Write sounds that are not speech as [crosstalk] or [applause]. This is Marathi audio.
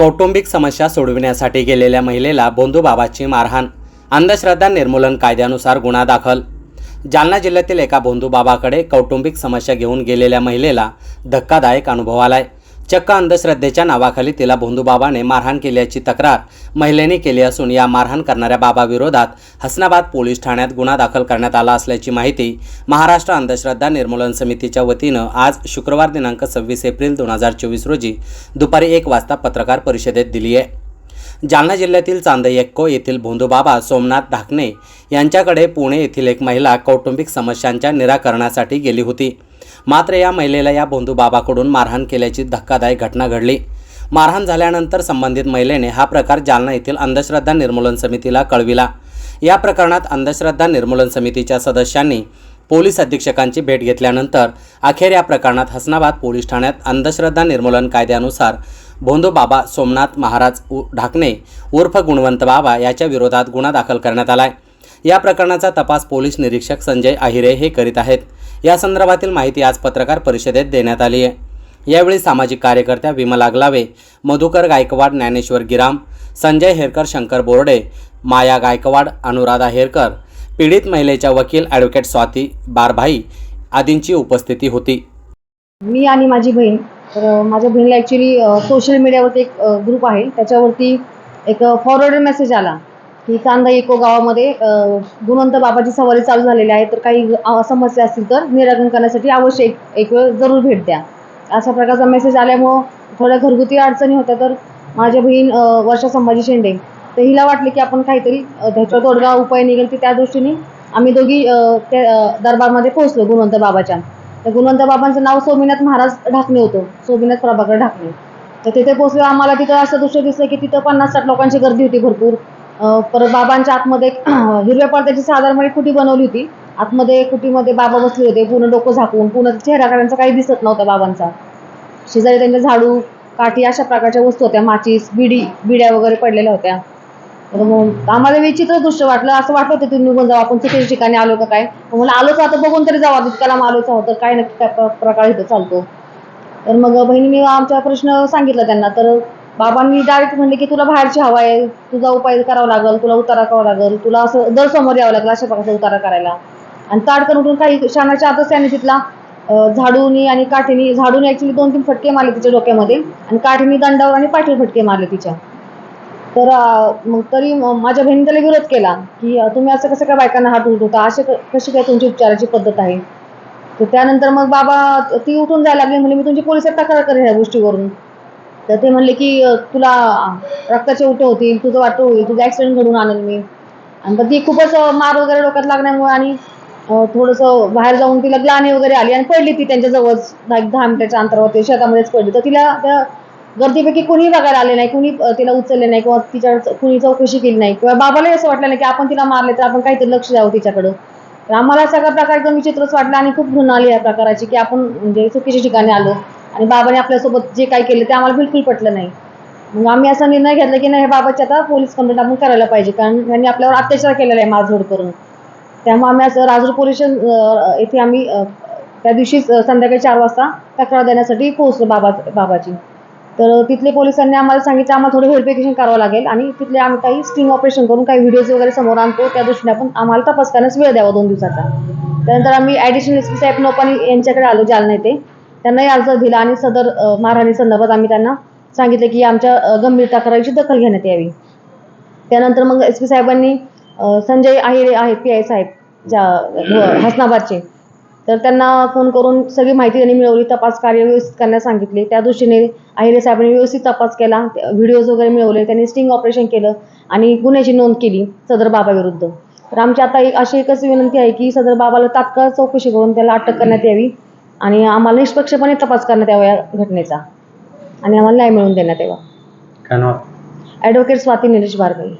कौटुंबिक समस्या सोडविण्यासाठी गेलेल्या महिलेला भोंदूबाबाची मारहाण. अंधश्रद्धा निर्मूलन कायद्यानुसार गुन्हा दाखल. जालना जिल्ह्यातील एका भोंदूबाबाकडे कौटुंबिक समस्या घेऊन गेलेल्या महिलेला धक्कादायक अनुभव आलाय. चक्क अंधश्रद्धेच्या नावाखाली तिला भोंदूबाबाने मारहाण केल्याची तक्रार महिलेने केली असून या मारहाण करणाऱ्या बाबाविरोधात हसनाबाद पोलीस ठाण्यात गुन्हा दाखल करण्यात आला असल्याची माहिती महाराष्ट्र अंधश्रद्धा निर्मूलन समितीच्या वतीनं आज शुक्रवार दिनांक सव्वीस एप्रिल दोन हजार चोवीस रोजी दुपारी एक वाजता पत्रकार परिषदेत दिली आहे. जालना जिल्ह्यातील चांदयक्को येथील भोंदूबाबा सोमनाथ ढाकणे यांच्याकडे पुणे येथील एक महिला कौटुंबिक समस्यांच्या निराकरणासाठी गेली होती. मात्र या महिलेला या भोंदूबाबाकडून मारहाण केल्याची धक्कादायक घटना घडली. मारहाण झाल्यानंतर संबंधित महिलेने हा प्रकार जालना येथील अंधश्रद्धा निर्मूलन समितीला कळविला. या प्रकरणात अंधश्रद्धा निर्मूलन समितीच्या सदस्यांनी पोलीस अधीक्षकांची भेट घेतल्यानंतर अखेर या प्रकरणात हसनाबाद पोलीस ठाण्यात अंधश्रद्धा निर्मूलन कायद्यानुसार भोंदूबाबा सोमनाथ महाराज उ ढाकणे उर्फ गुणवंत बाबा याच्या विरोधात गुन्हा दाखल करण्यात आला आहे या प्रकरणाचा तपास पोलीस निरीक्षक संजय आहिरे हे करीत आहेत. या संदर्भातील माहिती आज पत्रकार परिषदेत देण्यात आली आहे. यावेळी सामाजिक कार्यकर्त्या विमला आगलावे मधुकर गायकवाड ज्ञानेश्वर गिराम संजय हेरकर शंकर बोर्डे माया गायकवाड अनुराधा हेरकर पीडित महिलेच्या वकील ॲडव्होकेट स्वाती बारभाई आदींची उपस्थिती होती. मी आणि माझी बहीण तर माझ्या बहिणीला ॲक्च्युली सोशल मीडियावरती एक ग्रुप आहे. त्याच्यावरती एक फॉरवर्ड मेसेज आला. की कांदा इको गावामध्ये गुणवंत बाबाची सवारी चालू झालेली आहे. तर काही समस्या असतील तर निराकरण करण्यासाठी आवश्यक एक वेळ जरूर भेट द्या. अशा प्रकारचा मेसेज आल्यामुळं थोड्या घरगुती अडचणी होत्या तर माझ्या बहीण वर्षा संभाजी शेंडे. तर हिला वाटले की आपण काहीतरी अ, त्याच्यावर तोडगा उपाय निघेल की त्या दृष्टीने आम्ही दोघी त्या दरबारमध्ये पोहोचलो गुणवंत बाबाच्या. तर गुणवंत बाबांचं नाव सोमीनाथ महाराज ढाकणे होतं. सोमीनाथ प्रभाकर ढाकणे. तर तिथे पोहोचलो आम्हाला तिथं असं दृश्य दिसलं की तिथं पन्नास साठ लोकांची गर्दी होती भरपूर. परत बाबांच्या आतमध्ये [clears throat] एक हिरव्या पडद्याची साधारणपणे कुटी बनवली होती. आतमध्ये कुटीमध्ये बाबा बसले होते. पूर्ण डोकं झाकून पूर्ण चेहरा काढायचा काही दिसत नव्हता बाबांचा. शेजारी त्यांच्या झाडू काठी अशा प्रकारच्या वस्तू होत्या. माचीस बिडी बिड्या वगैरे पडलेल्या होत्या. तर मग आम्हाला विचित्र दृश्य वाटलं. असं वाटलं होतं तिथून निघून जाऊ आपण. चुकीच्या ठिकाणी आलो का काय? मला आलोच आता. बघून तरी जाऊ तितकाला आलोचा होतं काय नक्की काय प्र- प्रकार इथं चालतो. तर मग बहिणीने आमचा प्रश्न सांगितला त्यांना. तर बाबांनी डायरेक्ट म्हणले की तुला बाहेरची हवा आहे तुझा उपाय करावा लागेल तुला उतारा करावा लागेल तुला असं दर समोर यावं लागेल अशा प्रकारचा उतारा करायला. आणि ताडकन उठून काही क्षणाच्या आतच त्याने तिथला झाडूनी आणि काठीनी झाडून ॲक्च्युली दोन तीन फटके मारले तिच्या डोक्यामध्ये आणि काठीनी दंडावर आणि पाठीवर फटके मारले तिच्या. तर मग तरी माझ्या बहिणी त्याला विरोध केला की तुम्ही असं कसं काय बायकांना हात उठवता असे क- कशी काय तुमची उपचाराची पद्धत आहे? तर त्यानंतर मग बाबा ती उठून जायला लागली म्हणजे मी तुमची पोलिसात तक्रार करेन ह्या गोष्टीवरून. तर ते म्हणले की तुला रक्ताचे उठे होतील तुझं वाटतं होईल तुझं ॲक्सिडेंट घडून आणेल मी. आणि पण ती खूपच मार वगैरे डोक्यात लागल्यामुळे आणि थोडंसं बाहेर जाऊन तिला ग्लानी वगैरे आली आणि पडली ती त्यांच्याजवळच दहा एक दहा मिनिटाच्या अंतरावरती शेतामध्येच पडली. तर तिला त्या गर्दीपैकी कुणी बघायला आले नाही कुणी तिला उचलले नाही किंवा तिच्या कुणी चौकशी केली नाही किंवा बाबालाही असं वाटलं नाही की आपण तिला मारले तर आपण काहीतरी लक्ष द्यावं तिच्याकडं. तर आम्हाला सगळ्या प्रकारचं विचित्रच वाटलं आणि खूप घृणा आली या प्रकाराची की आपण म्हणजे चुकीच्या ठिकाणी आलो. आणि बाबाने आपल्यासोबत जे काही केलं ते आम्हाला बिलकुल पटलं नाही. मग आम्ही असा निर्णय घेतला की नाही हे बाबाची आता पोलीस कंप्लेंट आपण करायला पाहिजे. कारण त्यांनी आपल्यावर अत्याचार केलेला आहे मारझोड करून. त्यामुळे आम्ही असं राजूर पोलीस येथे आम्ही त्या दिवशीच संध्याकाळी चार वाजता तक्रार देण्यासाठी पोहोचलो बाबा बाबाची तर तिथले पोलिसांनी आम्हाला सांगितलं आम्हाला थोडं व्हेरिफिकेशन करावं लागेल आणि तिथले आम्ही काही स्टिंग ऑपरेशन करून काही व्हिडिओज वगैरे समोर आणतो. त्या दृष्टीने आपण आम्हाला तपास करण्यास वेळ द्यावा दोन दिवसाचा. त्यानंतर आम्ही ॲडिशनल एस पी साहेब नोपानी यांच्याकडे आलो जालना येथे त्यांनाही अर्ज दिला आणि सदर मारहाणी संदर्भात आम्ही त्यांना सांगितलं की आमच्या गंभीर तक्रारीची दखल घेण्यात यावी. त्यानंतर मग एस पी साहेबांनी संजय आहिरे आहेत पी आय साहेब ज्या हसनाबादचे. तर त्यांना फोन करून सगळी माहिती त्यांनी मिळवली तपास कार्य व्यवस्थित करण्यास सांगितले. त्या दृष्टीने आहिरे साहेबांनी व्यवस्थित तपास केला व्हिडिओज वगैरे मिळवले त्यांनी स्टिंग ऑपरेशन केलं आणि गुन्ह्याची नोंद केली सदर बाबाविरुद्ध तर आमची आता एक अशी एकच विनंती आहे की सदर बाबाला तात्काळ चौकशी करून त्याला अटक करण्यात यावी. आणि आम्हाला निष्पक्षपणे तपास करण्यात यावा या घटनेचा. आणि आम्हाला न्याय मिळवून देण्यात यावा. काय नाव? ॲडव्होकेट स्वाती निलेश बारगई